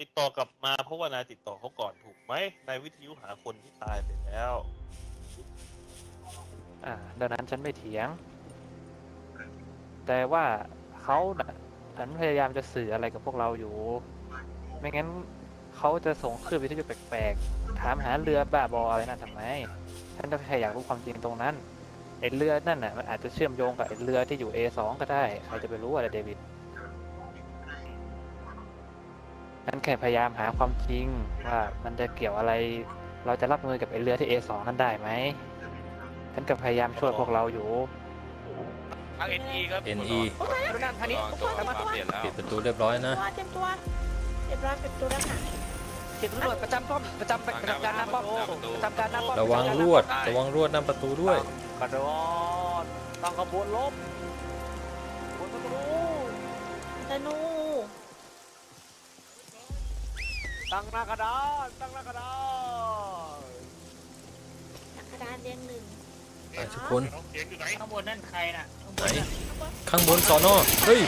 ติดต่อกลับมาเพราะว่านายติดต่อเขาก่อนถูกไหมนายวิทยุหาคนที่ตายไปแล้ว อ่าดังนั้นฉันไม่เถียง แต่ว่าเขาน่ะฉันพยายามจะสื่ออะไรกับพวกเราอยู่ ไม่งั้นเขาจะส่งคลื่นวิทยุแปลกๆ ถามหาเรือบ้าบออะไรนั่นทำไม ฉันก็แค่อยากรู้ความจริงตรงนั้นไอ้เรือนั่นน่ะมันอาจจะเชื่อมโยงกับไอ้เรือที่อยู่ A2 ก็ได้ ใครจะไปรู้อะไรเดวิด ฉันแค่พยายามหาความจริงว่ามันจะเกี่ยวอะไร เราจะรับมือกับไอ้เรือที่ A2 นั้นได้ไหม ฉันก็พยายามช่วยพวกเราอยู่ ทางเอ็นอีครับ NE ดูนั่นทางนี้ตัวกลับมามาเปลี่ยนแล้วปิดประตูเรียบร้อยนะเตรียมตัวเตรียมตัวเตรียมตัวแล้วค่ะเก็บตำรวจประจำป้อมประจำประจำการหน้าป้อมประจำการหน้าป้อมระวังลวด ระวังลวดหน้าประตูด้วย กระโดดตั้งขบวนลบขบวนประตูธนู ตั้งหน้ากระดานตั้งหน้ากระดานจักรดานเรียงหนึ่งไปทุกคนเสียงอยู่ไหนข้างบนนั่นใครน่ะข้างบไหนนน่ะข้างบนสอนอเฮ้ย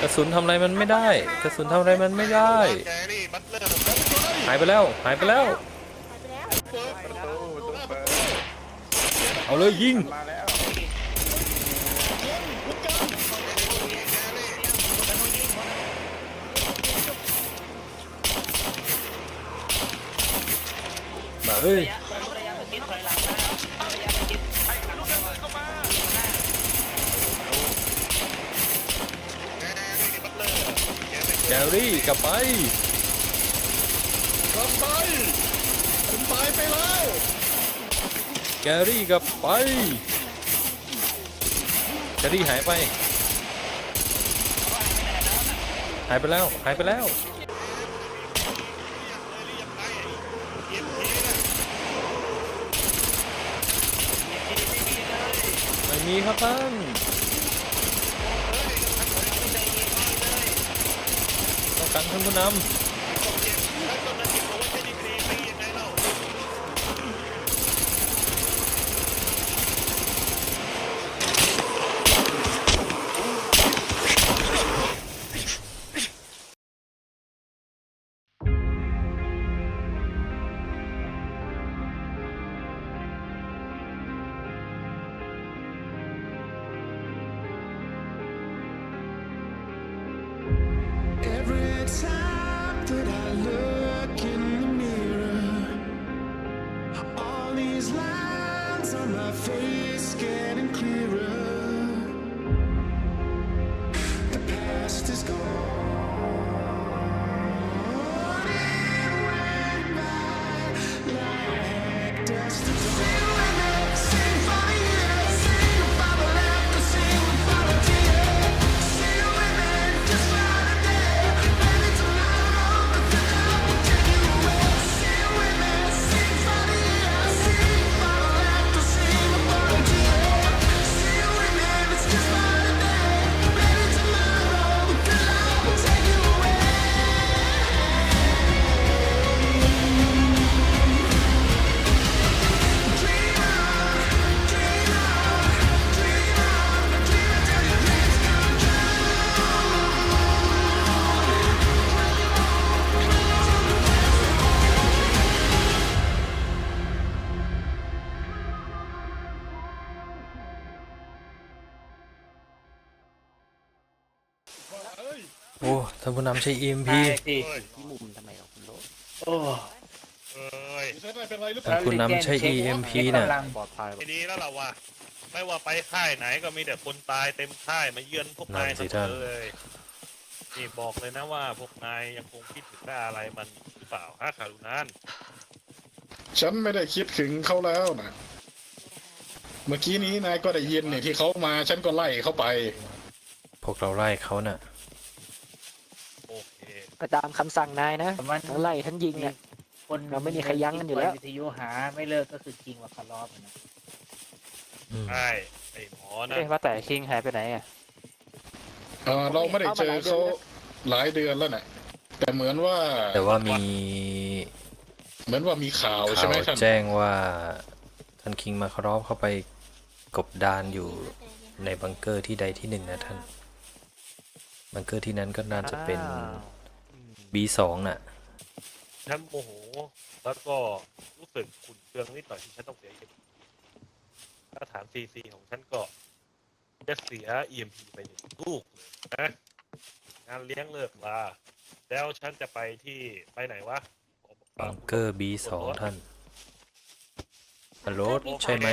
กระสุนทำอะไรมันไม่ได้ กระสุนทำอะไรมันไม่ได้ แกรี่บัตเลอร์หายไปแล้ว หายไปแล้ว หายไปแล้ว เปิดประตูเอาเลยยิง มาแล้ว มาเอ้ยแกรี่กลับไปกลับไปคุณตายไปแล้ว แกรี่กลับไปแกรี่หายไป หายไปแล้ว หายไปแล้ว มีครับท่านต้องการท่านผู้นำ time that I look in the mirror, all these lines on my face getting clearer. The past is gone. โอ้ท่านผู้นำใช้ EMP ที่มุมทำไมเราคุณโลเอ้ยไม่เป็นไรหรือเปท่านล่าผู้นำใช้ EMP น่ะ ปลอดภัย ไม่ดีแล้วล่ะวะไม่ว่าไปค่ายไหนก็มีแต่คนตายเต็มค่ายมาเยือนพวกนายนั่นสิเสมท่านอเลยนี่บอกเลยนะว่าพวกนายยังคงคิดถึงได้อะไรมันหรือเปล่าฮะคารุนานฉันไม่ได้คิดถึงเขาแล้วนะเมื่อกี้นี้นายก็ได้ยินเนี่ยที่เขามาฉันก็ไล่เขาไป พวกเราไล่เขาน่ะโอเค ก็ตามคำสั่งนายนะมันทั้งไล่ทั้งยิงเนี่ย คนเราไม่มีใครยั้งกันอยู่แล้ว วิทยุหาไม่เลิกก็คือจริงว่าคาร์ลอฟนะอืมใช่ไอ้หมอนะเอ๊ะว่าแต่คิงหายไปไหนอะ เออเราไม่ได้เจอเขาหลายเดือนแล้วนะแต่เหมือนว่าแต่ว่ามีเหมือนว่ามีข่าวใช่ข่าวไหมท่านแจ้งว่าท่านคิงมาคารอฟเข้าไปกบดานอยู่ในบังเกอร์ที่ใดที่หนึ่งนะท่าน บังเกอร์ที่นั้นก็น่าจะเป็นอ้าว B2 น่ะ ฉันโมโห แล้วก็รู้สึกขุ่นเคืองนิดหน่อยที่ฉันต้องเสียเอ็มถ้าฐานซีซีของฉันก็จะเสีย EMP ไปหนึ่งลูกเลยนะงานเลี้ยงเลิกลาแล้วฉันจะไปที่ไปไหนวะบังเกอร์ B2 ท่านฮัลโหลใช่ไหม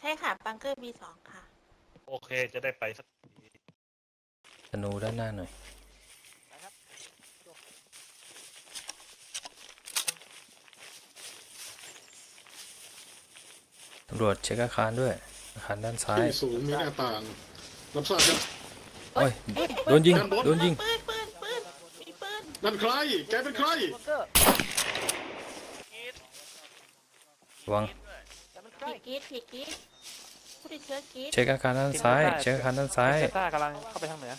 ใช่ค่ะบังเกอร์ B2 ค่ะ โอเคจะได้ไปสักทีธนูด้านหน้าหน่อย ตำรวจเช็คอาคารด้วย อาคารด้านซ้าย ที่สูงมีหน้าต่างรับทราบครับโอ้ย โดนยิง โดนยิง ปืนปืนปืนมีปืนนั่นใคร แกเป็นใครบังเกอร์ระวัง แต่มันใกล้ผีกรีดผีกรีดผู้ติดเชื้อกรีดเช็คอาคารด้านซ้าย เช็คอาคารด้านซ้าย เซต้ากำลังเข้าไปทางเหนือ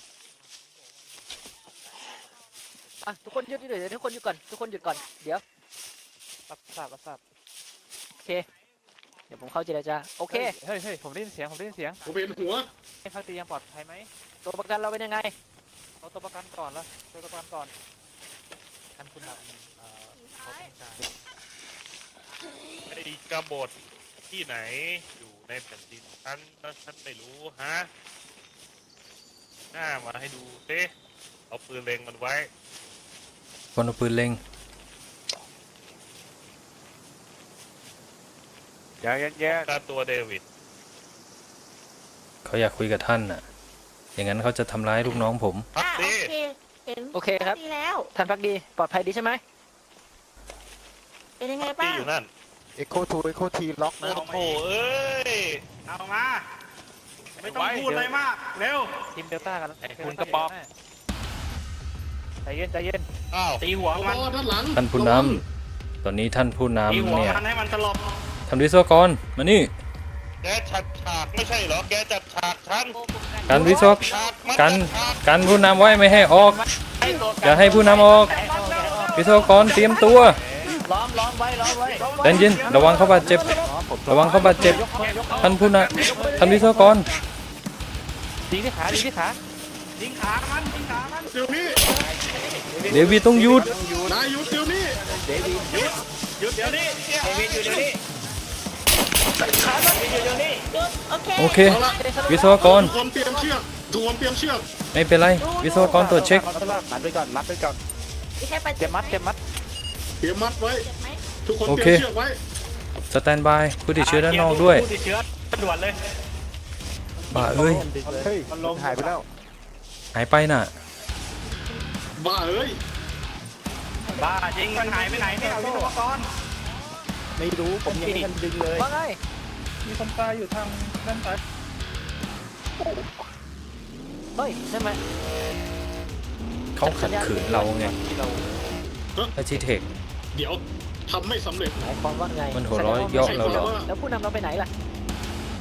อะทุกคนหยุดเดี๋ยวทุกคนหยุดก่อนทุกคนหยุดก่อนเดี๋ยวรับทราบรับทราบโอเคเดี๋ยวผมเข้าเจรจาโอเค เฮ้ยเฮ้ยผมได้ยินเสียง ผมได้ยินเสียงผมเห็นหัว ให้พักดียังปลอดภัยไหมตัวประกันเราเป็นยังไง เอาตัวประกันก่อนละตัวประกันก่อนท่านคุณนำเอ่อเขาต้องการไอ้กบฏที่ไหนอยู่ในแผ่นดินฉันแล้วฉันไม่รู้ฮะหน้ามาให้ดูเต้เอาปืนเล็งมันไว้คนเอาปืนเล็ง เดี๋ยวแยกตามตัวเดวิดเขาอยากคุยกับท่านน่ะ อย่างนั้นเขาจะทำร้ายลูกน้องผม พักอะโอดิเคเห็นโอเคครับ ดีแล้ว ท่านพักดี ปลอดภัยดีใช่ไหม เป็นยังไงที่บ้างอยู่นั่นเอ็กโคทูเอ็กโคทีล็อกนะ โอ้โหเอ้ย เอามา ไม่ต้องพูดอะไรมาก เร็ว ทีมเดลต้ากันแล้วไอ้คุณกระป๋อง ใจเย็นใจเย็นอ้าว ตีหัวรมันอด้านหลังท่านผู้นำตอนนี้ท่านผู้ตีหันำวเนี่ย มันให้มันสลบ ทำวิศวกรมานี่แกจัดฉากไม่ใช่เหรอ แกจัดฉากฉันการวิศวกฉากมันกันจัดฉากกันผู้นำไว้ไม่ให้ออก อย่าให้ผู้นำออก วิศวกรเตรียมตัวล้อมล้อมไว้ล้อมไว้ใจเย็นระวังเขาบาดเจ็บ ระวังเขาบาดเจ็บท่านผู้นำท่านวิศวกรยิงที่ขายิงที่ขายิงขามันยิงขามันเดี๋ยวนี้เดวิดต้องหยุดนายหยุดเดี๋ยวนี้หยุดเดี๋ยวนี้เดวิดหยุดเดี๋ยวนี้หยุด โอเคโอเคเอาละวิศวกร ทุกคนเตรียมเชือกทุกคนเตรียมเชือกไม่เป็นไร วิศวกรตรวจเช็ครัดไปก่อนรัดไปก่อนมีใครไปเตรียมมัดเตรียมมัด เตรียมมัดไว้เจ็บไหมทุกคนโอเตรีเค ยมเชือกไว้สแตนบายผู้ติดเชื้อด้านนอกด้วยผู้ติดเชื้อด่วนเลยบ้าเอ้ย เฮ้ย มันลงหายไปแล้ว หายไปน่ะ บ้าเอ้ยบ้าจริงมันหายไปไหนเนี่ยวิศวกรไม่รู้ ผมยังไม่ทันดึงเลยว่าไง มีคนตายอยู่ทางด้านซ้ายเฮ้ยนั่นมันเขาขัดขืนเราไงที่เราอาชิเทคเดี๋ยวทำไม่สำเร็จ หมายความว่าไงมันหัวเราะเยาะเราเหรอแล้วผู้นำเราไปไหนล่ะ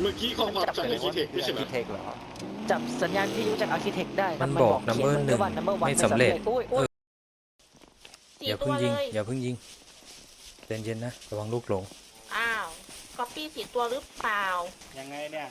เมื่อกี้ข้อความจากไอคิเทคไม่ใช่เหรอเทคเหรอจับสัญญาณที่รู้จากอาร์คิเทคได้มันบอกเขีย number ไว้หนึ่งว่า number one ไม่สำเร็จอุ้ยอุ้ยสี่อย่าตัเพิ่วงเลยิงยอย่าเพิ่งยิงใจเย็นๆนะระวังลูกหลงอ้าว ก๊อปปี้สี่ตัวหรือเปล่า ยังไงเนี่ย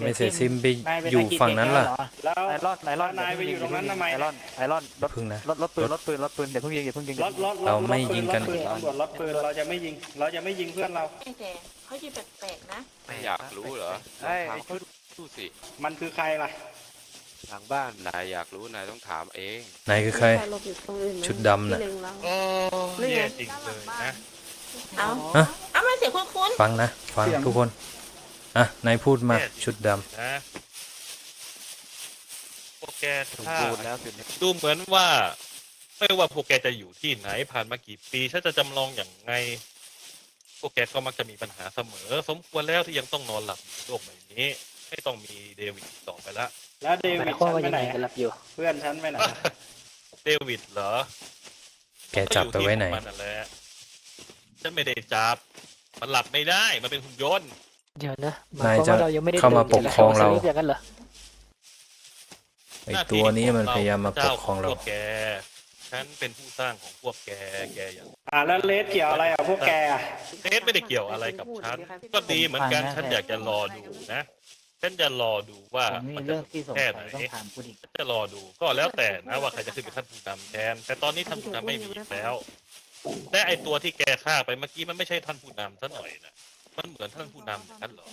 ไม่เสียซิมไปนายเป็นอยู่นักกีฝั่งนั้นล่ะ แล้ว ไอรอนไอรอนนายไปอยู่ตรงนั้นทำไม ไอรอนไอรอนรถพึ่งนะรถรถปืนรถปืนรถปืนเดี๋ยวเพิ่งยิงเดี๋ยวเพิ่งยิงรถรถเราไม่ยิงกัน รถปืตำรวจรถปืนเราจะไม่ยิง เราจะไม่ยิงเพื่อนเราไม่แต่เขายืนแปลกๆนะ ไม่อยากรู้เหรอไอ้ถามเขาดูสิมันคือใครล่ะ ทางบ้านนายอยากรู้นายต้องถามเองนายคือใคร หลบอยู่ตรงอื่นไหมชุดดำน่ะ ที่เล็งเรา โอ้แย่จริงเลยนะ เอาฮะ เอามาเสียงคุ้นฟังนะ ฟังทุกคน อะนายพูดมาชุดดนะพวกแกสมถ้าบูรณ์แล้วสิเนี่ยดูเหมือนว่า ไม่ว่าพวกแกจะอยู่ที่ไหนผ่านมากี่ปีฉันจะจำลองอย่างไง พวกแกก็มักจะมีปัญหาเสมอ สมควรแล้วที่ยังต้องนอนหลับอยู่ในโลกใบนี้ ไม่ต้องมีเดวิดอีกต่อไปละ แล้วเดหมาวิยดความฉันว่าไปยังไหนไงกันหลับอยู่ เพื่อนฉันไปไหนเดวิดเหรอำแกจับไปไว้ไหนก็อยู่ที่ของมันนั่นแหละ ฉันไม่ได้จับ มันหลับไม่ได้ มันเป็นหุ่นยนต์ เดี๋ยวนะหนายความจะว่เรายังไม่ได้เข้ามาปกครองเราดินอย่างนั้นเหรอไอตัวนี้มันพยายามมาปกครองเรา พวกแก ฉันเป็นผู้สร้างของพวกแก แกอย่างอ่าแล้วเลสเกี่ยวอะไรอะพวกแกอะเนสไม่ได้เกี่ยวอะไรกับฉัน ก็ดีเหมือนกัน ฉันอยากจะรอดูนะ ฉันจะรอดูว่าผมมีมันจะเรื่องที่สงแค่สัไหนยต้องถามคุณอีกจะรอดู ก็แล้วแต่นะว่าใครจะขึ้นเป็นท่านผู้นำแทน แต่ตอนนี้ท่านผู้นำไม่มีแล้ว และไอตัวที่แกฆ่าไปเมื่อกี้มันไม่ใช่ท่านผู้นำซะหน่อยนะมันเหมือนท่านผู้นำอย่างนั้นเหรอ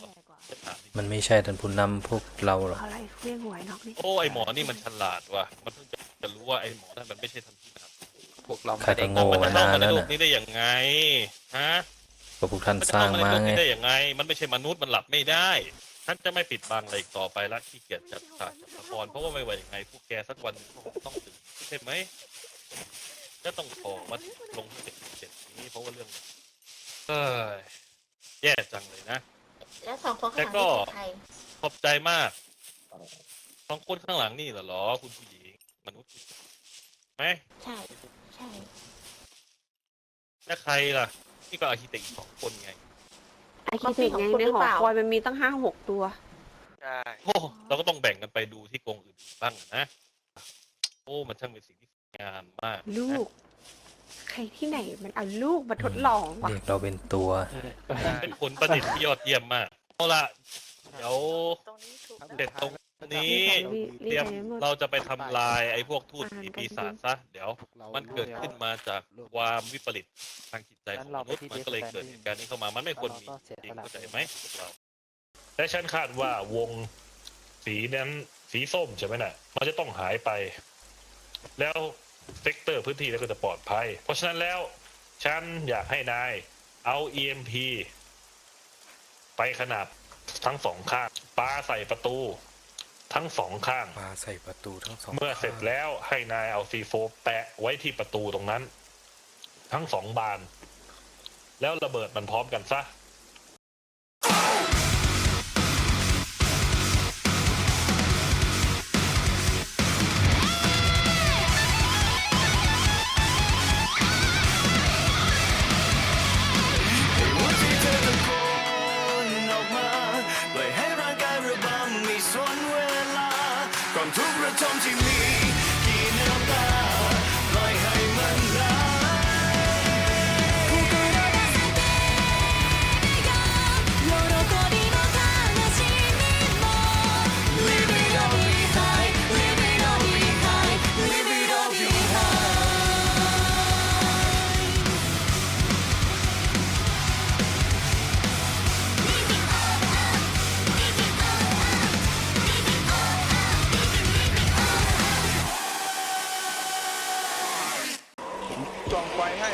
ฉันถามจริงมันไม่ใช่ท่านผู้นำพวกเราหรอกอะไรเรียกหวยนอกนี่โอ้ไอหมอนี่มันฉลาดว่ะมันเพิ่งจะจะรู้ว่าไอหมอนั่นมันไม่ใช่ท่านผู้นำพวกเราข้าไม่ก็ได้โง่มันมาจะเข้านามาในแล้วโลกน่ะนี้ได้ยังไงฮะ ก็พวกท่านมันสจะร้างเข้ามาในมาโลกไงนี้ได้ยังไง มันไม่ใช่มนุษย์ มันหลับไม่ได้ ท่านจะไม่ปิดบังอะไรอีกต่อไปละขี้เกียจจัดฉากจัดละครเพราะว่าไม่ว่ายังไงพวกแกสักวันหนึ่งก็คงต้องตื่นใช่ไหม จะต้องขอมาลงที่เจ็ดเจ็ดนี้เพราะว่าเรื่องเอ้ยแย่จังเลยนะ แล้วสองคนข้างหลังแต่ก็นี่คือใครขอบใจมากสองคนข้างหลังนี่เหรอ คุณผู้หญิงมนุษย์ไหมใช่ ใช่ แล้วใครล่ะ นี่ก็อาร์คิเต็กอีกสองคนไง ไอคิดถึงไงในหอคอยมันมีตั้งห้าหกตัว ใช่ โอ้เราก็ต้องแบ่งกันไปดูที่กรงอื่นบ้างนะ โอ้ มันช่างเป็นสิ่งที่สวย งามมากนะลูก ใครที่ไหนมันเอาลูกมาทดลองวะเรียกเราเป็นตัว เป็นคนประดิษฐ์ที่ยอดเยี่ยมมากเอาละเดี๋ยวตรงนี้ถูกเด็ดตรงนี้รีบเตรียมไปหมดเราจะไปทำลายไอ้พวกทูตอ่านผีกันปีศาจสิซะเดี๋ยว มันเกิดขึ้นมาจากความวิปริตทางจิตใจของมนุษย์มันก็เลยเกิดเหตุการณ์นี้เข้ามา มันไม่ควรมีเราก็เสียจริงสละเข้าใจไหมพวกเรา และฉันคาดว่าวงสีนั้นสีส้มใช่ไหมน่ะ มันจะต้องหายไป แล้ว เซกเตอร์พื้นที่แล้วก็จะปลอดภัย เพราะฉะนั้นแล้วฉันอยากให้นายเอา EMP ไปขนาบทั้งสองข้างปาใส่ประตู ทั้งสองข้าง ปาใส่ประตูทั้งสองเมื่อเสร็จแล้วให้นายเอาซีโฟแปะไว้ที่ประตูตรงนั้น ทั้งสองบาน แล้วระเบิดมันพร้อมกันซะ ควา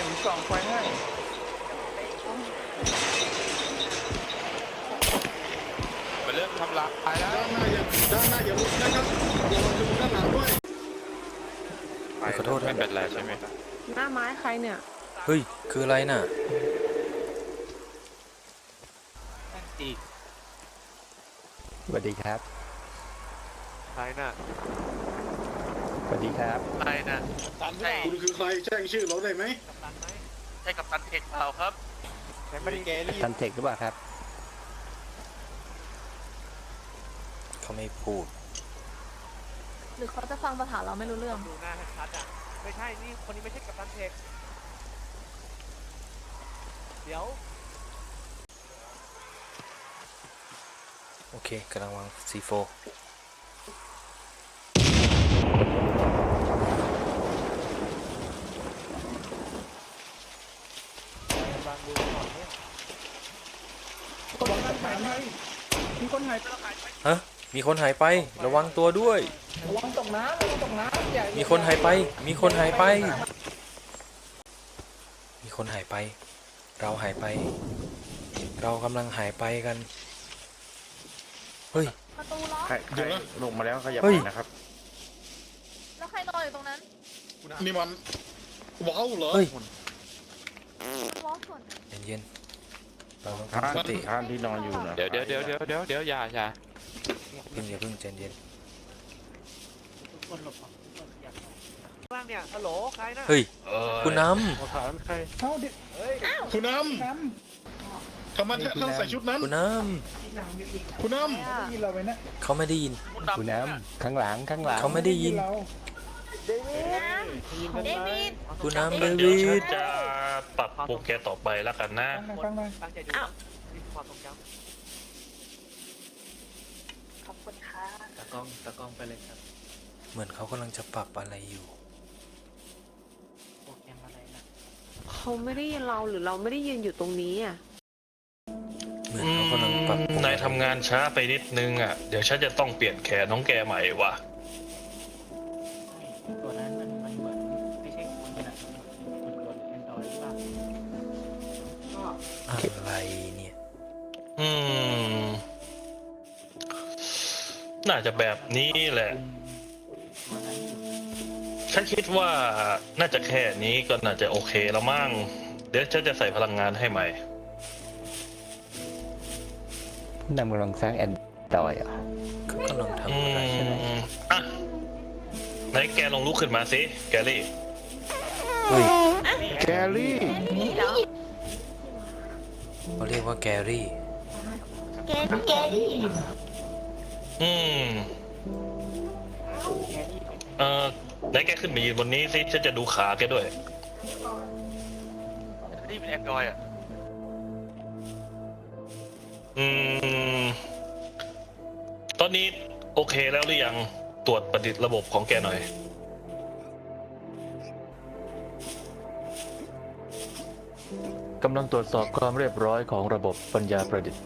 ผมส่องไฟให้มันเริ่มทำลายแล้วด้านหน้าอย่าด้านหน้าอย่าลุกนะครับอย่ามาดูด้านหลังด้วยขอโทษไม่นะเป็นไรใช่ไหมครับหน้าไม้ใครเนี่ย เฮ้ย คืออะไรน่ะอีกสวัสดีครับใครน่ะส วัสดีครับใครน่ะใช่คุณคือใครแจ้งชื่อเราได้ไหมใช่กับตันเทคเปล่าครับทันเทคหรือเปล่าครับ เขาไม่พูด หรือเขาจะฟังภาษาเราไม่รู้เรื่อง ดูหน้าชัดอะ ไม่ใช่ นี่คนนี้ไม่ใช่กับตันเทค เดี๋ยว โอเคกำลังวาง C4 ฮะมีคนหายไประวังตัวด้วย ระวังตกน้ำระวังตกน้ำมีคนหายไป มีคนหายไป มีคนหายไป เราหายไป เรากำลังหายไปกัน เฮ้ย ประตูล็อกเดี๋ยวนะลงมาแล้วขยับเฮ้ยนะครับ แล้วใครนอนอยู่ตรงนั้นนี่มันว้าวเหรอเฮ้ย ล็อกส่วนเย็นๆ เราต้องท่าตั้งสนติท่านที่นอนอยู่นะเดี๋ยวเดี๋ยวเดี๋ยวเดี๋ยวเดี๋ยวเดี๋ยวอย่าอย่าเพิ่งอย่าเพิ่งใจเย็นว่างเนี่ยฮัลโหลใครนะเฮ้ยคุณน้คุณน้ำทำไมท่านใส่ชุดนั้นำคุณน้คุณน้ำเขาไม่ได้ยินคุณน้ำข้างหลังข้างหลังเขาไม่ได้ยินเดวิดคุณน้ำเดเดี๋ยววิฉันดจะ ปรับโปรแกรมต่อไปแล้วกันนะ ตั้งใจดูอ้าว นี่คือความทรงจกล้องตะกล้องไปเลยครับเหมือนเขากำลังจะปรับอะไรอยู่ โปรแกรมอะไรนะเขาไม่ได้ยินเราหรือเราไม่ได้ยืนอยู่ตรงนี้อะเหมือนอืเขากำลังปรับปรุมงนายทำงานช้าไปนิดนึงอะ เดี๋ยวฉันจะต้องเปลี่ยนแขนน้องแกใหม่ว่ะ อืม น่าจะแบบนี้แหละตัวนั้นอยู่ฉันคิดว่าน่าจะแค่นี้ก็น่าจะโอเคแล้วมั้งเดี๋ยวฉันจะใส่พลังงานให้ใหม่ นำกำลังสร้างแอนดรอยอะเขากำลังอืทำอะไรมอะ ไหนแกลองลุกขึ้นมาสิ แกลี่ แกรี่นี่เหรอเขาเรียกว่าแกรี่ แกแกนี่อืม เอ่อไหนแกขึ้นมายืนบนนี้สิฉันจะดูขาแกด้วย นี่เป็นแอนดรอยอะอืม ตอนนี้โอเคแล้วหรือยังตรวจประดิษฐ์ระบบของแกหน่อย กำลังตรวจสอบความเรียบร้อยของระบบปัญญาประดิษฐ์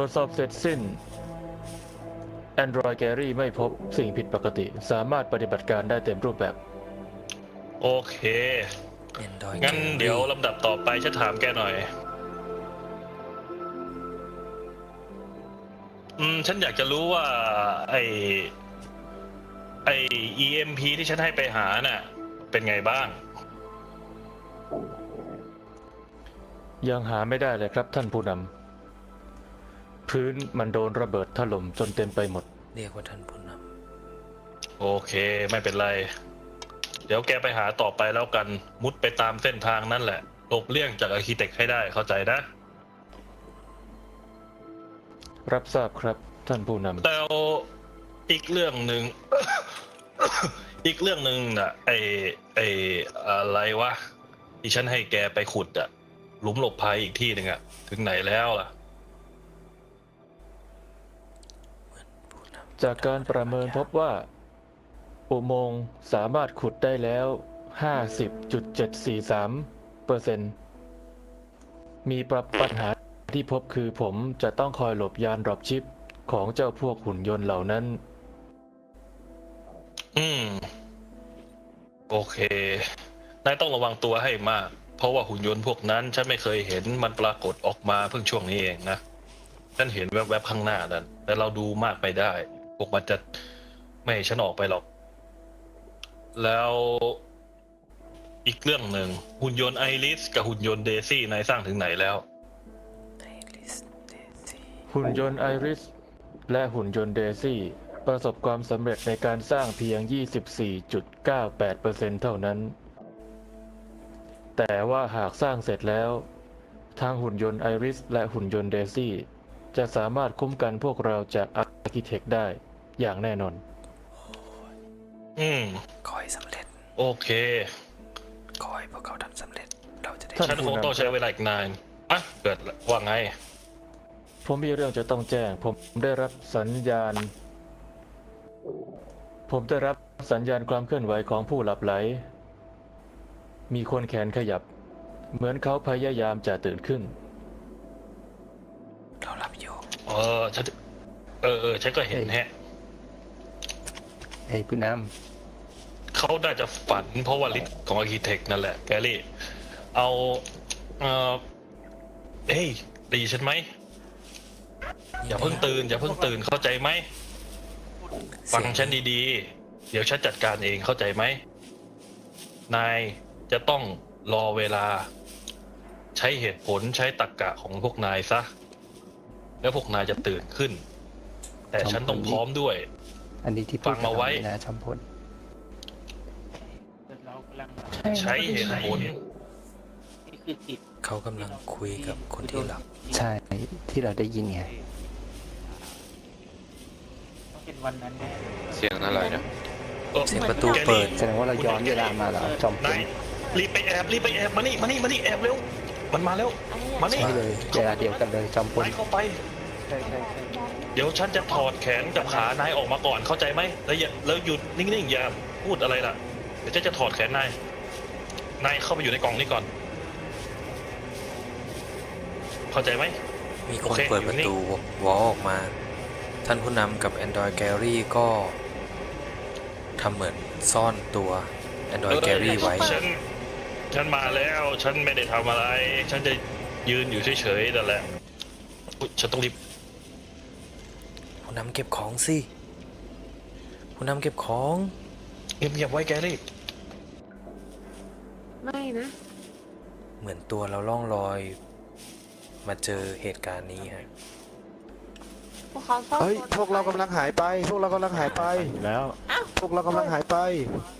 รวจสอบเสร็จสิ้น Android g a r y ไม่พบสิ่งผิดปกติ สามารถปฏิบัติการได้เต็มรูปแบบ โอเค Android งั้น Carry เดี๋ยวลำดับต่อไปฉันถามแกหน่อย อืม ฉันอยากจะรู้ว่า ไอไอ EMP ที่ฉันให้ไปหาน่ะ เป็นไงบ้าง ยังหาไม่ได้เลยครับท่านผู้นำ พื้นมันโดนระเบิดถล่มจนเต็มไปหมด เรียกว่าท่านผู้นโอเค ไม่เป็นไร เดี๋ยวแกไปหาต่อไปแล้วกันมุดไปตามเส้นทางนั่นแหละหลบเลี่ยงจากอาร์คิเต็กให้ได้เข้าใจนะ รับทราบครับท่านผู้นำแต่อีกเรื่องหนึ่ง อีกเรื่องหนึ่งน่ะไอไออะไรวะที่ฉันให้แกไปขุดอะหลุมหลบภัยอีกที่หนึ่งอะถึงไหนแล้วล่ะ จากการประเมินพบว่า อุโมงค์สามารถขุดได้แล้ว 50.743เปอร์เซ็นต์มีปรับปัญหาที่พบคือผมจะต้องคอยหลบยานดรอปชิปของเจ้าพวกหุ่นยนต์เหล่านั้น อืม โอเคนายต้องระวังตัวให้มาก เพราะว่าหุ่นยนต์พวกนั้น ฉันไม่เคยเห็นมันปรากฏออกมาเพิ่งช่วงนี้เองนะ ฉันเห็นแวบๆข้างหน้านั้น แต่เราดูมากไปได้ วกมันจะไม่ให้ฉันออกไปหรอก แล้วอีกเรื่องหนึ่งหุ่นยนต์ไอริสกับหุ่นยนต์เดซี่นายสร้างถึงไหนแล้วำไอริสเดซี่หุ่นยนต์ไอริสและหุ่นยนต์เดซี่ ประสบความสำเร็จในการสร้างเพียง 24.98%เท่านั้น แต่ว่าหากสร้างเสร็จแล้ว ทางหุ่นยนต์ไอริสและหุ่นยนต์เดซี่ จะสามารถคุ้มกันพวกเราจากอาร์คิเทคได้ อย่างแน่นอน อืมคอยสำเร็จ โอเคคอยพวกเขาทำสำเร็จ เราจะได้ท่าน ฉันคผู้งนำต้องใช้เวลาอีกนานอะเกิดว่าไง ผมมีเรื่องจะต้องแจ้ง ผมได้รับสัญญาณ ผมได้รับสัญญาณความเคลื่อนไหวของผู้หลับไหล มีคนแขนขยับ เหมือนเขาพยายามจะตื่นขึ้น เรารับอยู่ เออฉันเออเออฉันก็เห็นแฮะ ไอ้ผู้นเขาน่าจะฝันเพราะว่าฤทธิ์ของอาร์เคิเทคนั่นแหละแกลี่ เอาเออเฮ้ยไดีฉันไหมอย่าเพิ่งตื่นอย่าเพิ่งตื่นเข้าใจไหมฟังฉันดีๆ เดี๋ยวฉันจัดการเองเข้าใจไหมนายจะต้องรอเวลา ใช้เหตุผลใช้ตรรกกะของพวกนายซะ แล้วพวกนายจะตื่นขึ้น แต่ฉันต้องพร้อมด้วย อันนี้ที่พูฟัดงมาไว้นะชมพลเรากำลังใช้เหตุผลนี่คือจิตเขากำลังคุยกับคนที่หลับ ใช่ที่เราได้ยินไงต้องเป็นวันนั้นแน่เสียงอะไรนะเสียงประตูเปิด แสดงว่าเราย้อนเวลามาแล้วจอมพลนายรีบไปแอบรีบไปแอบมานี่มานี่มานี่แอบเร็วมันมาแล้ว มานี่ ใช่เลยเวลาเดียวกันเลยจอมพลไปเข้าไป ใช่ใช่ใช่เดี๋ยวฉันจะถอดแขนกับขานายออกมาก่อนเข้าใจไหมแล้วอย่าแล้วหยุดนิ่งๆอย่าพูดอะไรล่ะ เดี๋ยวฉันจะถอดแขนนายนายเข้าไปอยู่ในกล่องนี้ก่อน เข้าใจไหม มีคโอนเคเปิดอยู่ประนี่ ตูวอลออกมา ท่านผู้นำกับ Android Gallery ก็ทำเหมือนซ่อนตัว Android Gallery ไว้ ฉันฉันมาแล้วฉันไม่ได้ทำอะไร ฉันจะยืนอยู่เฉยๆนั่นแหละอุ๊ยฉันต้องรีบ ผู้นำเก็บของสิผู้นำเก็บของ เงียบๆไว้แกรี่ ไม่นะ เหมือนตัวเราล่องลอย มาเจอเหตุการณ์นี้ฮะ พวกเขาเฝ้าเฮ้ยโซนพวกเรากำลังหายไป พวกเรากำลังหายไป แล้ว พวกเรากำลังหายไปเ